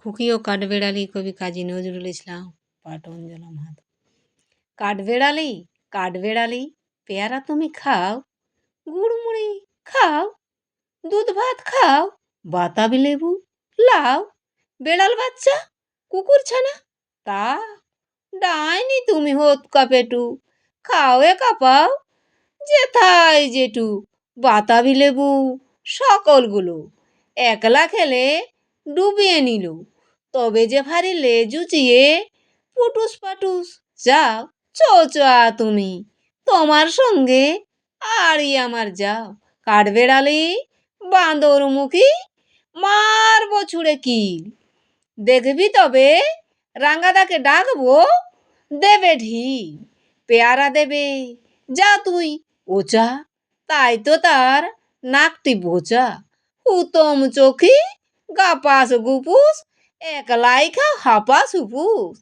খুকি ও কাঠবেড়ালি কবি কাজী নজরুল ইসলাম। পাটন জেলা মাহাতো কাঠবেড়ালি কাঠবেড়ালি পেয়ারা তুমি খাও, গুড়মুড়ি খাও, দুধ ভাত খাও, বাতাবি লেবু লাও, বেড়াল বাচ্চা, কুকুর ছানা, তা ডাইনি তুমি হোত কাপেটু, খাও এ কাপাও, যেথায় যেটু, বাতাবি লেবু সকলগুলো, একলা খেলে ডুবিয়ে নিল। তবে যে ভারী লেজুচিয়ে পুটুস পাটুস, যাও, চো, চা তুমি। তোমার সঙ্গে আরই আমার যাও। কাঠবেড়ালি বাঁদর মুখী মার ছুঁড়ে কিল। দেখবি তবে রাঙ্গাদাকে ডাকবো, দেবে ঢিল। পেয়ারা দেবে, যা তুই ওচা, তাই তো তার নাকটি বোচা। উতম চোখি গাপাস গুপুস একলাই খাও হাপাস হুপুস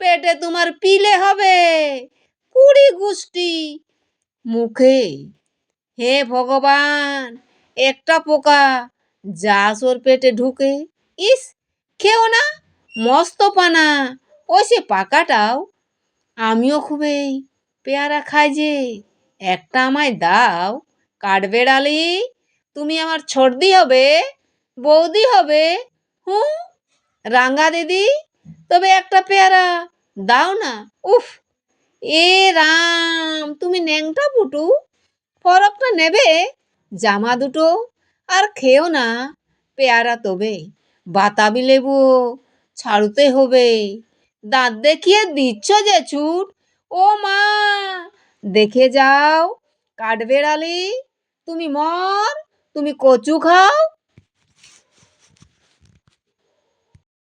পেটে তোমার পিলে হবে কুড়ি গুষ্টি। মুখে, হে ভগবান, একটা পোকা যাস ওর পেটে ঢুকে। ইস, খেও না, মস্ত পানা, ওই সে পাকাটাও। আমিও খুবই পেয়ারা খাই যে, একটা আমায় দাও। কাঠবেড়ালি, তুমি আমার ছর্দি হবে। বৌদি হবে। হুঁ? রাঙ্গা দিদি? তবে একটা পেয়ারা দাও না। উফ, এ রাম, তুমি ন্যাংটা পুটু। ফরকটা নেবে, জামা দুটো, আর খেও না। পেয়ারা তবে, বাতাবি লেবু ছাড়ুতে হবে। দাঁত দেখিয়ে দিচ্ছ যে ছুট ও মা, দেখে যাও, কাঠবেড়ালি, তুমি মর, তুমি কচু খাও।